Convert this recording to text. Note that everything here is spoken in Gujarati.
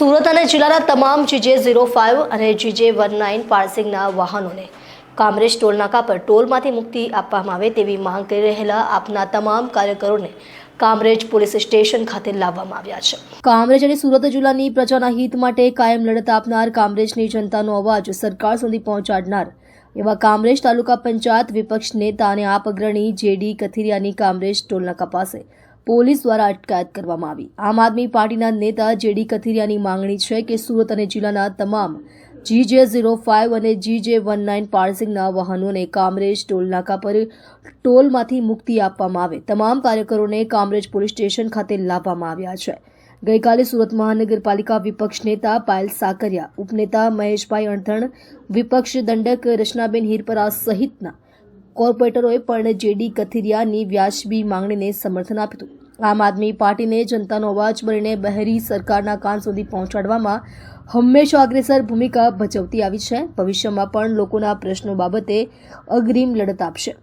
સુરત અને જિલ્લાના તમામ જીજે ઝીરો ફાઇવ અને જીજે વન નાઇન પાર્સિંગના વાહનોને કામરેજ ટોલનાકા પર ટોલમાંથી મુક્તિ આપવામાં આવે તેવી માંગ કરી રહેલા આપના તમામ કાર્યકરોને કામરેજ પોલીસ સ્ટેશન ખાતે લાવવામાં આવ્યા છે. કામરેજ અને સુરત જિલ્લાની પ્રજાના હિત માટે કાયમ લડત આપનાર કામરેજની જનતાનો અવાજ સરકાર સુધી પહોંચાડનાર એવા કામરેજ તાલુકા પંચાયત વિપક્ષ નેતા અને આપ અગ્રણી જેડી કથિરિયાની કામરેજ ટોલનાકા પાસે પોલીસ દ્વારા અટકાયત કરવામાં આવી. આમ આદમી પાર્ટીના નેતા જેડી કથિરિયાની માંગણી છે કે સુરત અને જિલ્લાના તમામ જીજે ઝીરો ફાઇવ અને જીજે વન નાઇન પાર્સિંગના વાહનોને કામરેજ ટોલનાકા પર ટોલમાંથી મુક્તિ આપવામાં આવે. તમામ કાર્યકરોને કામરેજ પોલીસ સ્ટેશન ખાતે લાવવામાં આવ્યા છે. ગઈકાલે સુરત મહાનગરપાલિકા વિપક્ષ નેતા પાયલ સાકરિયા, ઉપનેતા મહેશભાઈ અણથણ, વિપક્ષ દંડક રચનાબેન હિરપરા સહિતના કોર્પોરેટરોએ પણ જેડી કથિરિયાની વ્યાજબી માંગણીને સમર્થન આપ્યું હતું. આમ આદમી પાર્ટીને જનતાનો અવાજ બનીને બહેરી સરકારના કાન સુધી પહોંચાડવામાં હંમેશા અગ્રેસર ભૂમિકા ભજવતી આવી છે. ભવિષ્યમાં પણ લોકોના પ્રશ્નો બાબતે અગ્રીમ લડત આપશે.